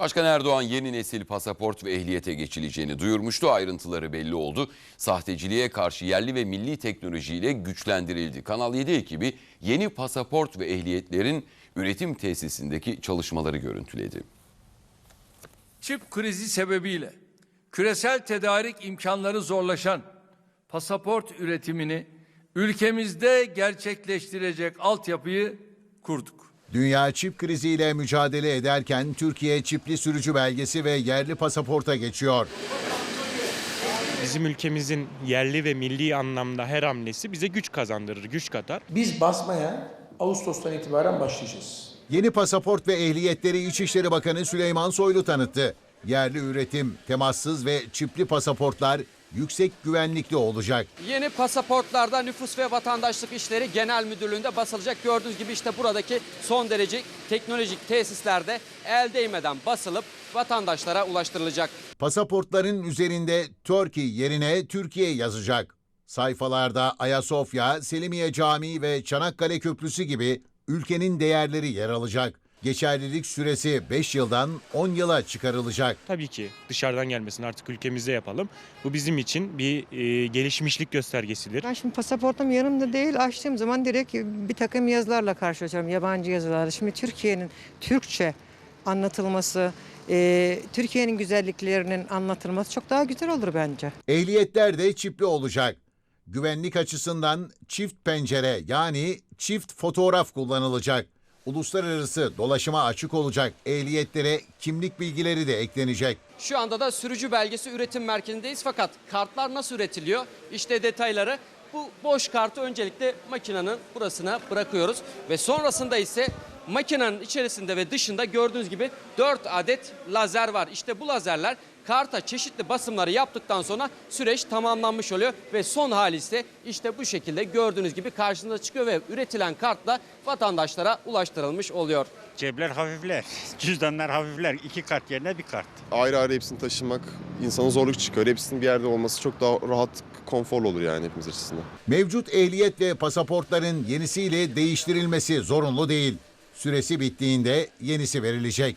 Başkan Erdoğan yeni nesil pasaport ve ehliyete geçileceğini duyurmuştu. Ayrıntıları belli oldu. Sahteciliğe karşı yerli ve milli teknolojiyle güçlendirildi. Kanal 7 ekibi yeni pasaport ve ehliyetlerin üretim tesisindeki çalışmaları görüntüledi. Çip krizi sebebiyle küresel tedarik imkanları zorlaşan pasaport üretimini ülkemizde gerçekleştirecek altyapıyı kurduk. Dünya çip kriziyle mücadele ederken Türkiye çipli sürücü belgesi ve yerli pasaporta geçiyor. Bizim ülkemizin yerli ve milli anlamda her hamlesi bize güç kazandırır, güç katar. Biz basmaya Ağustos'tan itibaren başlayacağız. Yeni pasaport ve ehliyetleri İçişleri Bakanı Süleyman Soylu tanıttı. Yerli üretim, temassız ve çipli pasaportlar yüksek güvenlikli olacak. Yeni pasaportlarda nüfus ve vatandaşlık işleri genel müdürlüğünde basılacak. Gördüğünüz gibi işte buradaki son derece teknolojik tesislerde el değmeden basılıp vatandaşlara ulaştırılacak. Pasaportların üzerinde Turkey yerine Türkiye yazacak. Sayfalarda Ayasofya, Selimiye Camii ve Çanakkale Köprüsü gibi ülkenin değerleri yer alacak. Geçerlilik süresi 5 yıldan 10 yıla çıkarılacak. Tabii ki dışarıdan gelmesini artık ülkemizde yapalım. Bu bizim için bir e, gelişmişlik göstergesidir. Ben şimdi pasaportum yanımda değil açtığım zaman direkt bir takım yazılarla karşılaşıyorum. Yabancı yazılarla. Şimdi Türkiye'nin Türkçe anlatılması, e, Türkiye'nin güzelliklerinin anlatılması çok daha güzel olur bence. Ehliyetler de çipli olacak. Güvenlik açısından çift pencere yani çift fotoğraf kullanılacak. Uluslararası dolaşıma açık olacak ehliyetlere kimlik bilgileri de eklenecek. Şu anda da sürücü belgesi üretim merkezindeyiz fakat kartlar nasıl üretiliyor? İşte detayları. Bu boş kartı öncelikle makinenin burasına bırakıyoruz ve sonrasında ise makinenin içerisinde ve dışında gördüğünüz gibi 4 adet lazer var. İşte bu lazerler karta çeşitli basımları yaptıktan sonra süreç tamamlanmış oluyor ve son hali ise işte bu şekilde gördüğünüz gibi karşınıza çıkıyor ve üretilen kartla vatandaşlara ulaştırılmış oluyor. Cebler hafifler, cüzdanlar hafifler. iki kart yerine bir kart. ayrı ayrı hepsini taşımak insana zorluk çıkıyor. Hepsinin bir yerde olması çok daha rahat, konforlu olur yani hepimiz açısından. Mevcut ehliyet ve pasaportların yenisiyle değiştirilmesi zorunlu değil. Süresi bittiğinde yenisi verilecek.